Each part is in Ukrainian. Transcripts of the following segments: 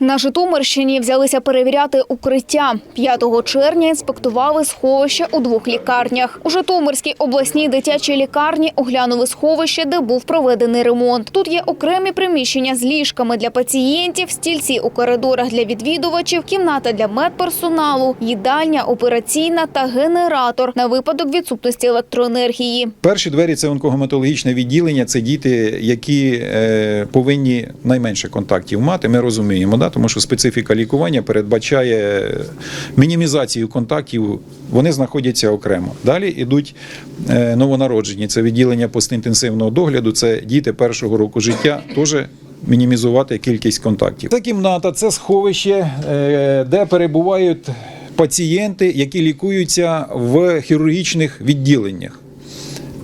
На Житомирщині взялися перевіряти укриття. 5 червня інспектували сховище у двох лікарнях. У Житомирській обласній дитячій лікарні оглянули сховище, де був проведений ремонт. Тут є окремі приміщення з ліжками для пацієнтів, стільці у коридорах для відвідувачів, кімната для медперсоналу, їдальня, операційна та генератор на випадок відсутності електроенергії. Перші двері це онкогематологічне відділення. Це діти, які е, повинні найменше контактів мати. Ми розуміємо, да? тому що специфіка лікування передбачає мінімізацію контактів. Вони знаходяться окремо. Далі йдуть е, новонароджені. Це відділення постінтенсивного догляду. Це діти першого року життя. Теж мінімізувати кількість контактів. Це кімната, це сховище, е, де перебувають пацієнти, які лікуються в хірургічних відділеннях.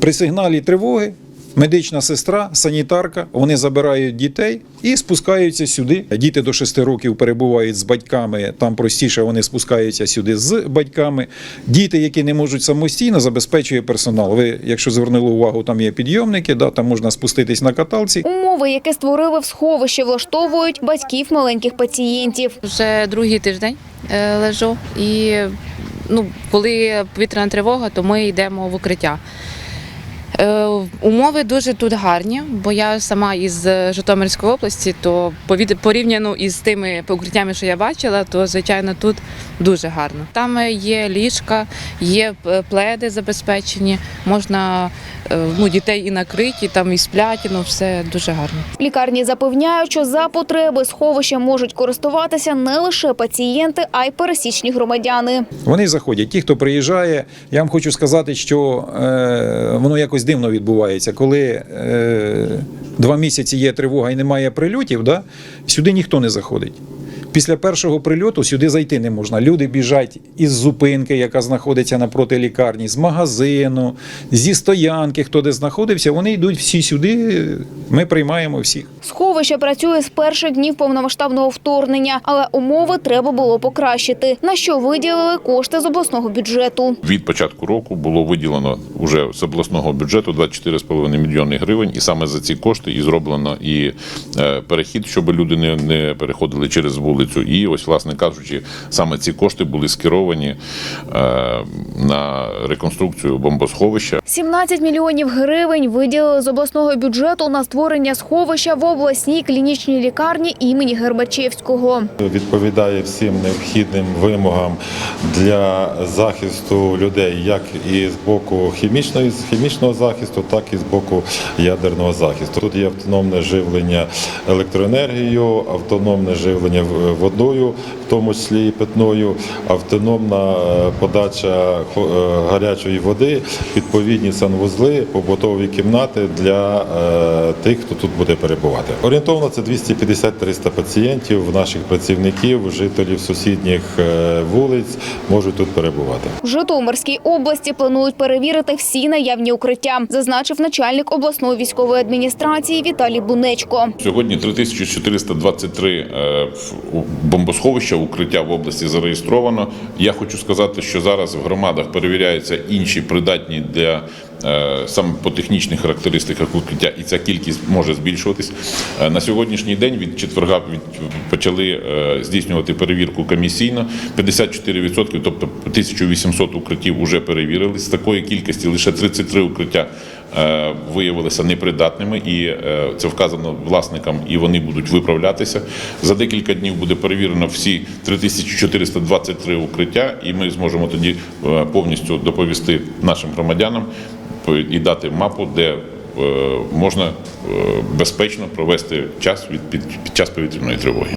При сигналі тривоги медична сестра, санітарка, вони забирають дітей і спускаються сюди. Діти до 6 років перебувають з батьками, там простіше вони спускаються сюди з батьками. Діти, які не можуть самостійно, забезпечує персонал. Ви, якщо звернули увагу, там є підйомники, да, там можна спуститись на каталці. Умови, які створили в сховищі, влаштовують батьків маленьких пацієнтів. Вже другий тиждень е, лежу, і ну, коли повітряна тривога, то ми йдемо в укриття. Е, Умови дуже тут гарні, бо я сама із Житомирської області, то порівняно із тими укриттями, що я бачила, то звичайно тут дуже гарно. Там є ліжка, є е, пледи забезпечені, можна е, ну, дітей і накриті, там і сплять, ну все дуже гарно. Лікарні запевняють, що за потреби сховища можуть користуватися не лише пацієнти, а й пересічні громадяни. Вони заходять. Ті, хто приїжджає, я вам хочу сказати, що е, воно якось дивно відбувається. Коли е, два місяці є тривога і немає прильотів, да, сюди ніхто не заходить. Після першого прильоту сюди зайти не можна. Люди біжать із зупинки, яка знаходиться напроти лікарні, з магазину, зі стоянки, хто де знаходився, вони йдуть всі сюди. Ми приймаємо всіх. Сховище працює з перших днів повномасштабного вторгнення, але умови треба було покращити, на що виділили кошти з обласного бюджету. Від початку року було виділено вже з обласного бюджету 24,5 мільйони гривень, і саме за ці кошти і зроблено і е, перехід, щоб люди не, не переходили через вулицю. І ось, власне кажучи, саме ці кошти були скеровані е, на реконструкцію бомбосховища. 17 мільйонів гривень виділили з обласного бюджету на створення сховища в обласній клінічній лікарні імені Гербачевського. відповідає всім необхідним вимогам для захисту людей, як і з боку хімічної хімічного захисту, так і з боку ядерного захисту. Тут є автономне живлення електроенергією, автономне живлення в- водою, в тому числі і питною, автономна е, подача е, гарячої води, відповідні санвузли, побутові кімнати для е, тих, хто тут буде перебувати. Орієнтовно це 250-300 пацієнтів, наших працівників, жителів сусідніх вулиць можуть тут перебувати. В Житомирській області планують перевірити всі наявні укриття, зазначив начальник обласної військової адміністрації Віталій Бунечко. Сьогодні 3423 е, в- бомбосховища, укриття в області зареєстровано. Я хочу сказати, що зараз в громадах перевіряються інші придатні для е, саме по технічних характеристиках укриття, і ця кількість може збільшуватись. Е, На сьогоднішній день від четверга почали е, здійснювати перевірку комісійно. 54%, тобто 1800 укриттів вже перевірили. З такої кількості лише 33 укриття виявилися непридатними, і е, це вказано власникам, і вони будуть виправлятися. За декілька днів буде перевірено всі 3423 укриття, і ми зможемо тоді е, повністю доповісти нашим громадянам і дати мапу, де е, можна е, безпечно провести час від під час повітряної тривоги.